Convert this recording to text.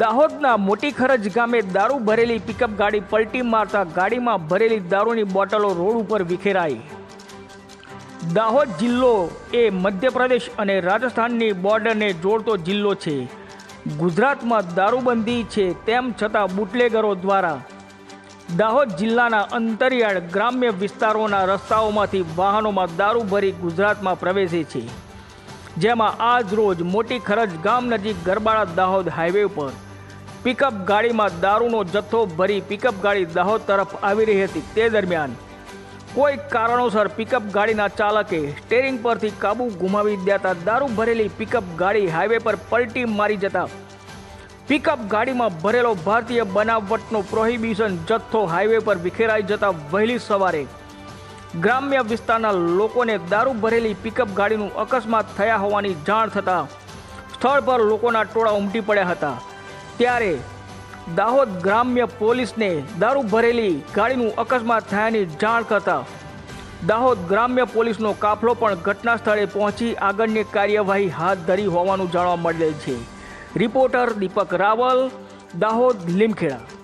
દાહોદના મોટી ખરજ ગામે દારૂ ભરેલી પિકઅપ ગાડી પલટી મારતા ગાડીમાં ભરેલી દારૂની બોટલો રોડ ઉપર વિખેરાઈ. દાહોદ જિલ્લો એ મધ્યપ્રદેશ અને રાજસ્થાનની બોર્ડરને જોડતો જિલ્લો છે. ગુજરાતમાં દારૂબંધી છે તેમ છતાં બુટલેગરો દ્વારા. દાહોદ જિલ્લાના અંતરિયાળ ગ્રામ્ય વિસ્તારોના રસ્તાઓમાંથી વાહનોમાં દારૂ ભરી ગુજરાતમાં પ્રવેશે છે. જેમાં આજ રોજ મોટી ખરજ ગામ નજીક ગરબાડા દાહોદ હાઈવે ઉપર. પિકઅપ ગાડીમાં દારૂનો જથ્થો ભરી પિકઅપ ગાડી દાહોદ તરફ આવી રહી હતી. તે દરમિયાન કોઈ કારણોસર પિકઅપ ગાડીના ચાલકે સ્ટેરિંગ પરથી કાબુ ગુમાવી દેતા દારૂ ભરેલી પિકઅપ ગાડી હાઈવે પર પલટી મારી જતા પિકઅપ ગાડીમાં ભરેલો ભારતીય બનાવટનો પ્રોહિબિશન જથ્થો હાઈવે પર વિખેરાઈ જતા વહેલી સવારે ગ્રામ્ય વિસ્તારના લોકોને દારૂ ભરેલી પિકઅપ ગાડીનું અકસ્માત થયા હોવાની જાણ થતાં સ્થળ પર લોકોના ટોળા ઉમટી પડ્યા હતા. ત્યારે દાહોદ ગ્રામ્ય પોલીસને દારૂ ભરેલી ગાડીનું અકસ્માત થયાની જાણ કરતા દાહોદ ગ્રામ્ય પોલીસનો કાફલો પણ ઘટના સ્થળે પહોંચી આગળની કાર્યવાહી હાથ ધરી હોવાનું જાણવા મળેલ છે. રિપોર્ટર દીપક રાવલ, દાહોદ, લીમખેડા.